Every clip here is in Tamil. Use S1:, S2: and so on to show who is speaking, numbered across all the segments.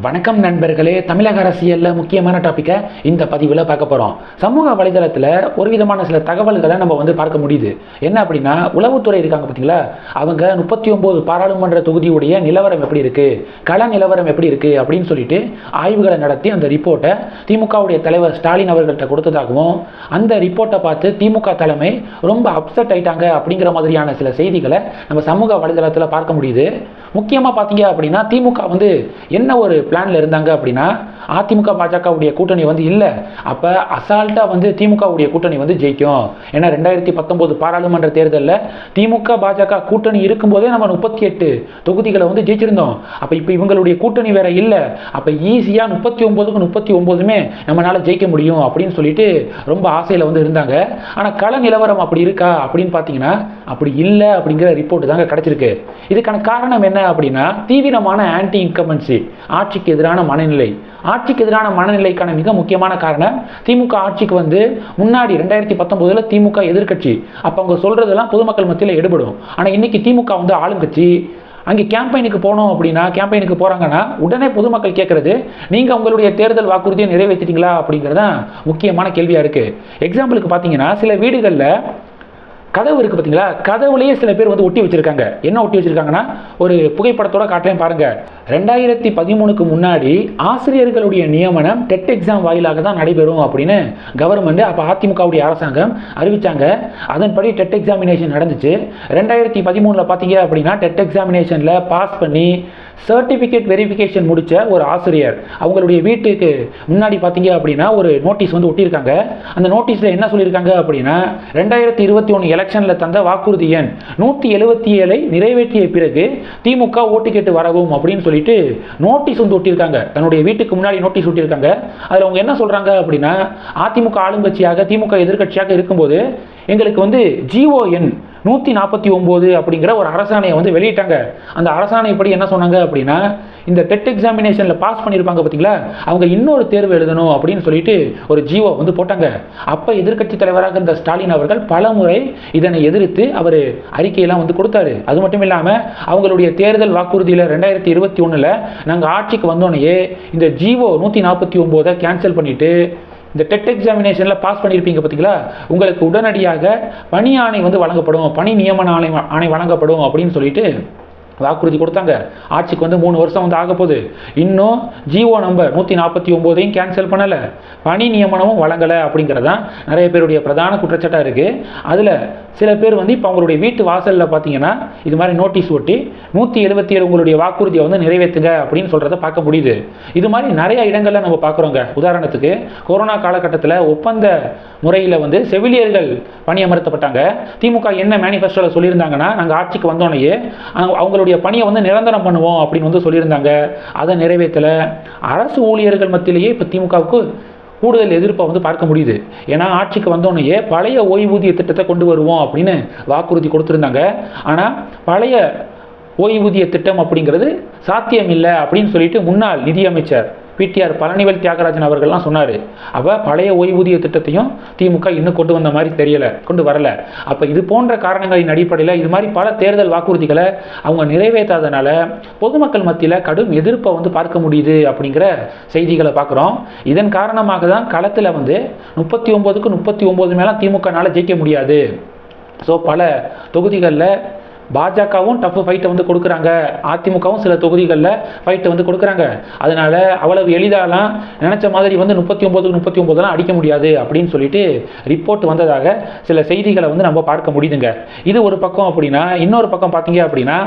S1: வணக்கம் நண்பர்களே தமிழக அரசியலில் முக்கியமான டாப்பிக்கை இந்த பதிவில் பார்க்க போகிறோம் சமூக வலைதளத்தில் ஒரு விதமான சில தகவல்களை நம்ம வந்து பார்க்க முடியுது. என்ன அப்படின்னா உளவுத்துறை இருக்காங்க பார்த்தீங்களா? அவங்க முப்பத்தி ஒம்பது பாராளுமன்ற தொகுதியுடைய நிலவரம் எப்படி இருக்குது கள நிலவரம் எப்படி இருக்குது அப்படின்னு சொல்லிட்டு ஆய்வுகளை நடத்தி அந்த ரிப்போர்ட்டை திமுகவுடைய தலைவர் ஸ்டாலின் அவர்கள்ட்ட கொடுத்ததாகவும் அந்த ரிப்போர்ட்டை பார்த்து திமுக தலைமை ரொம்ப அப்செட் ஆயிட்டாங்க அப்படிங்கிற மாதிரியான சில செய்திகளை நம்ம சமூக வலைதளத்தில் பார்க்க முடியுது. முக்கியமாக பார்த்தீங்க அப்படின்னா திமுக வந்து என்ன ஒரு பிளான்ல இருந்தாங்க அப்படின்னா அதிமுக பாஜகவுடைய கூட்டணி வந்து இல்லை. அப்போ அசால்ட்டாக வந்து திமுகவுடைய கூட்டணி வந்து ஜெயிக்கும். ஏன்னா ரெண்டாயிரத்தி பத்தொம்போது பாராளுமன்ற தேர்தலில் திமுக பாஜக கூட்டணி இருக்கும்போதே நம்ம முப்பத்தி எட்டு தொகுதிகளை வந்து ஜெயிச்சிருந்தோம். அப்போ இப்போ இவங்களுடைய கூட்டணி வேற இல்லை. அப்போ ஈஸியாக முப்பத்தி ஒம்போதுக்கு முப்பத்தி ஒம்போதுமே நம்மளால் ஜெயிக்க முடியும் அப்படின்னு சொல்லிட்டு ரொம்ப ஆசையில் வந்து இருந்தாங்க. ஆனால் கள நிலவரம் அப்படி இருக்கா அப்படின்னு பார்த்தீங்கன்னா அப்படி இல்லை அப்படிங்கிற ரிப்போர்ட் தாங்க கிடைச்சிருக்கு. இதுக்கான காரணம் என்ன அப்படின்னா தீவிரமான ஆன்டி இன்கம்பன்சி ஆட்சிக்கு எதிரான மனநிலை. ஆட்சிக்கு எதிரான மனநிலைக்கான மிக முக்கியமான காரணம் திமுக ஆட்சிக்கு வந்து முன்னாடி ரெண்டாயிரத்தி பத்தொம்போதில் திமுக எதிர்க்கட்சி. அப்போ அவங்க சொல்கிறதெல்லாம் பொதுமக்கள் மத்தியில் எடுபடும். ஆனால் இன்னைக்கு திமுக வந்து ஆளுங்கட்சி அங்கே கேம்பெயினுக்கு போனோம் அப்படின்னா கேம்பெயினுக்கு போகிறாங்கன்னா உடனே பொதுமக்கள் கேட்குறது நீங்கள் உங்களுடைய தேர்தல் வாக்குறுதியை நிறைவேற்றிட்டீங்களா? அப்படிங்கிறது தான் முக்கியமான கேள்வியாக இருக்குது எக்ஸாம்பிளுக்கு பார்த்தீங்கன்னா சில வீடுகளில் கதவு இருக்குது பார்த்தீங்களா கதவுலேயே சில பேர் வந்து ஒட்டி வச்சுருக்காங்க. என்ன ஒட்டி வச்சுருக்காங்கன்னா ஒரு புகைப்படத்தோட காட்டுறேன் பாருங்கள் ரெண்டாயிரத்தி பதிமூணுக்கு முன்னாடி ஆசிரியர்களுடைய நியமனம் டெட் எக்ஸாம் வாயிலாக தான் நடைபெறும் அப்படின்னு கவர்மெண்ட் அப்போ அதிமுகவுடைய அரசாங்கம் அறிவித்தாங்க அதன்படி டெட் எக்ஸாமினேஷன் நடந்துச்சு. ரெண்டாயிரத்தி பதிமூணில் பார்த்தீங்க அப்படின்னா டெட் எக்ஸாமினேஷனில் பாஸ் பண்ணி சர்டிஃபிகேட் வெரிஃபிகேஷன் முடித்த ஒரு ஆசிரியர். அவங்களுடைய வீட்டுக்கு முன்னாடி பார்த்தீங்க அப்படின்னா ஒரு நோட்டீஸ் வந்து ஒட்டியிருக்காங்க. அந்த நோட்டீஸில் என்ன சொல்லியிருக்காங்க அப்படின்னா ரெண்டாயிரத்தி இருபத்தி ஒன்று எலெக்ஷனில் தந்த வாக்குறுதி எண் நூற்றி எழுபத்தி ஏழை நிறைவேற்றிய பிறகு திமுக ஓட்டு கேட்டு வரவும் அப்படின்னு சொல்லி சொல்லிட்டு நோட்டீஸ் வந்து ஒட்டியிருக்காங்க. தன்னுடைய வீட்டுக்கு முன்னாடி நோட்டீஸ் ஒட்டியிருக்காங்க. அதில் அவங்க என்ன சொல்கிறாங்க அப்படின்னா அதிமுக ஆளுங்கட்சியாக திமுக எதிர்க்கட்சியாக இருக்கும்போது எங்களுக்கு வந்து ஜிஓஎன் நூற்றி நாற்பத்தி ஒம்பது அப்படிங்கிற ஒரு அரசாணையை வந்து வெளியிட்டாங்க. அந்த அரசாணைப்படி என்ன சொன்னாங்க அப்படின்னா இந்த டெட் எக்ஸாமினேஷனில் பாஸ் பண்ணியிருப்பாங்க பார்த்தீங்களா அவங்க இன்னொரு தேர்வு எழுதணும் அப்படின்னு சொல்லிட்டு ஒரு ஜீவோ வந்து போட்டாங்க. அப்போ எதிர்க்கட்சி தலைவராக இருந்த ஸ்டாலின் அவர்கள் பல முறை இதனை எதிர்த்து அவர் அறிக்கையெல்லாம் வந்து கொடுத்தாரு. அது மட்டும் இல்லாமல் அவங்களுடைய தேர்தல் வாக்குறுதியில் ரெண்டாயிரத்தி இருபத்தி ஒன்றில் நாங்கள் ஆட்சிக்கு வந்தோடனே இந்த ஜீவோ நூற்றி நாற்பத்தி ஒம்போதை கேன்சல் பண்ணிவிட்டு இந்த டெட் எக்ஸாமினேஷனில் பாஸ் பண்ணியிருப்பீங்க பார்த்தீங்களா உங்களுக்கு உடனடியாக பணி ஆணை வந்து வழங்கப்படும் பணி நியமன ஆணை ஆணை வழங்கப்படும் அப்படின்னு சொல்லிட்டு வாக்குறுதி கொடுத்தாங்க. ஆட்சிக்கு வந்து மூணு வருஷம் வந்து ஆக போகுது. இன்னும் ஜிஓ நம்பர் நூற்றி நாற்பத்தி ஒம்போதையும் கேன்சல் பண்ணலை. பணி நியமனமும் வழங்கலை அப்படிங்கிறது தான் நிறைய பேருடைய பிரதான குற்றச்சாட்டாக இருக்குது அதில் சில பேர் வந்து இப்போ அவங்களுடைய வீட்டு வாசலில் பார்த்தீங்கன்னா இது மாதிரி நோட்டீஸ் ஒட்டி நூற்றி எழுபத்தி ஏழு உங்களுடைய வாக்குறுதியை வந்து நிறைவேற்றுங்க அப்படின்னு சொல்கிறத பார்க்க முடியுது. இது மாதிரி நிறைய இடங்களில் நம்ம பார்க்குறோங்க. உதாரணத்துக்கு கொரோனா காலகட்டத்தில் ஒப்பந்த முறையில் வந்து செவிலியர்கள் பணியமர்த்தப்பட்டாங்க. திமுக என்ன மேனிஃபெஸ்டோவில் சொல்லியிருந்தாங்கன்னா நாங்கள் ஆட்சிக்கு வந்தோடனேயே அவருடைய பணியை வந்து நிரந்தரம் பண்ணுவோம் அப்படின்னு வந்து சொல்லியிருந்தாங்க. அதை நிறைவேற்றலை. அரசு ஊழியர்கள் மத்தியிலேயே இப்போ திமுகவுக்கு கூடுதல் எதிர்ப்பை வந்து பார்க்க முடியுது. ஏன்னா ஆட்சிக்கு வந்தோடனேயே பழைய ஓய்வூதிய திட்டத்தை கொண்டு வருவோம் அப்படின்னு வாக்குறுதி கொடுத்துருந்தாங்க. ஆனால் பழைய ஓய்வூதிய திட்டம் அப்படிங்கிறது சாத்தியம் இல்லை அப்படின்னு சொல்லிட்டு முன்னாள் நிதியமைச்சர் பிடிஆர் பழனிவேல் தியாகராஜன் அவர்கள்லாம் சொன்னார். அப்போ பழைய ஓய்வூதிய திட்டத்தையும் திமுக இன்னும் கொண்டு வந்த மாதிரி தெரியலை கொண்டு வரல. அப்போ இது போன்ற காரணங்களின் அடிப்படையில் இது மாதிரி பல தேர்தல் வாக்குறுதிகளை அவங்க நிறைவேற்றாதனால பொதுமக்கள் மத்தியில் கடும் எதிர்ப்பை வந்து பார்க்க முடியுது அப்படிங்கிற செய்திகளை பார்க்குறோம். இதன் காரணமாக தான் களத்தில் வந்து முப்பத்தி ஒம்போதுக்கு முப்பத்தி ஒம்போது மேலாம் திமுகனால் ஜெயிக்க முடியாது. ஸோ பல தொகுதிகளில் பாஜகவும் டஃப் ஃபைட்டை வந்து கொடுக்குறாங்க. அதிமுகவும் சில தொகுதிகளில் ஃபைட்டை வந்து கொடுக்குறாங்க. அதனால் அவ்வளவு எளிதாலாம் நினச்ச மாதிரி வந்து முப்பத்தி ஒம்போதுக்கு முப்பத்தி ஒம்போதெல்லாம் அடிக்க முடியாது அப்படின்னு சொல்லிட்டு ரிப்போர்ட் வந்ததாக சில செய்திகளை வந்து நம்ம பார்க்க முடியுதுங்க. இது ஒரு பக்கம் அப்படின்னா இன்னொரு பக்கம் பார்த்தீங்க அப்படின்னா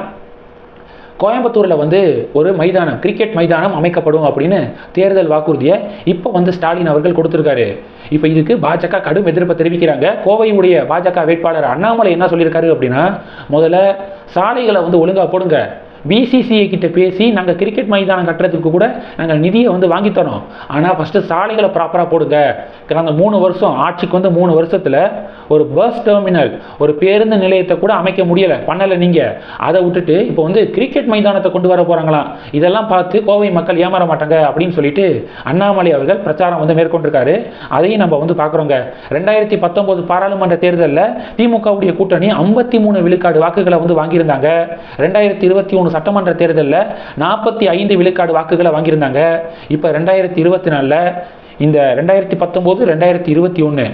S1: கோயம்புத்தூரில் வந்து ஒரு மைதானம் கிரிக்கெட் மைதானம் அமைக்கப்படும் அப்படின்னு தேர்தல் வாக்குறுதியை இப்போ வந்து ஸ்டாலின் அவர்கள் கொடுத்துருக்காரு. இப்போ இதுக்கு பாஜக கடும் எதிர்ப்பை தெரிவிக்கிறாங்க. கோவையுடைய பாஜக வேட்பாளர் அண்ணாமலை என்ன சொல்லியிருக்காரு அப்படின்னா முதல்ல சாலைகளை வந்து ஒழுங்காக போடுங்க. பிசிசிஐ கிட்ட பேசி நாங்கள் கிரிக்கெட் மைதானம் கட்டுறதுக்கு கூட நாங்கள் நிதியை வந்து வாங்கித்தரோம் ஆனால் ஃபஸ்ட்டு சாலைகளை ப்ராப்பராக போடுங்க. அந்த மூணு வருஷம் ஆட்சிக்கு வந்து மூணு வருஷத்தில் ஒரு பஸ் டெர்மினல் ஒரு பேருந்து நிலையத்தை கூட அமைக்க முடியலை. பண்ணலை நீங்கள் அதை விட்டுட்டு இப்போ வந்து கிரிக்கெட் மைதானத்தை கொண்டு வர போகிறாங்களாம் இதெல்லாம் பார்த்து கோவை மக்கள் ஏமாற மாட்டாங்க அப்படின்னு சொல்லிட்டு அண்ணாமலை அவர்கள் பிரச்சாரம் வந்து மேற்கொண்டிருக்காரு. அதையும் நம்ம வந்து பார்க்குறோங்க. ரெண்டாயிரத்தி பத்தொம்போது பாராளுமன்ற தேர்தலில் திமுகவுடைய கூட்டணி ஐம்பத்தி மூணு விழுக்காடு வாக்குகளை வந்து வாங்கியிருந்தாங்க. ரெண்டாயிரத்தி இருபத்தி ஒன்று சட்டமன்ற தேர்தலில் நாற்பத்தி ஐந்து விழுக்காடு வாக்குகளை வாங்கியிருந்தாங்க. இப்போ ரெண்டாயிரத்தி இருபத்தி நாலில் இந்த ரெண்டாயிரத்தி பத்தொம்போது ரெண்டாயிரத்தி இருபத்தி ஒன்று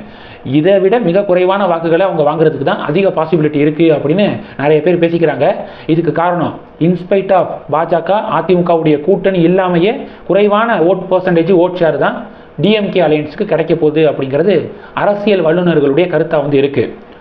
S1: இதை விட மிக குறைவான வாக்குகளை அவங்க வாங்குறதுக்கு தான் அதிக பாசிபிலிட்டி இருக்குது அப்படின்னு நிறைய பேர் பேசிக்கிறாங்க. இதுக்கு காரணம் இன்ஸ்பைட் ஆஃப் பாஜக அதிமுகவுடைய கூட்டணி இல்லாமையே குறைவான ஓட் பர்சன்டேஜ் ஓட் ஷேர் தான் டிஎம்கே அலையன்ஸுக்கு கிடைக்க போகுது அப்படிங்கிறது அரசியல் வல்லுநர்களுடைய கருத்தாக வந்து இருக்குது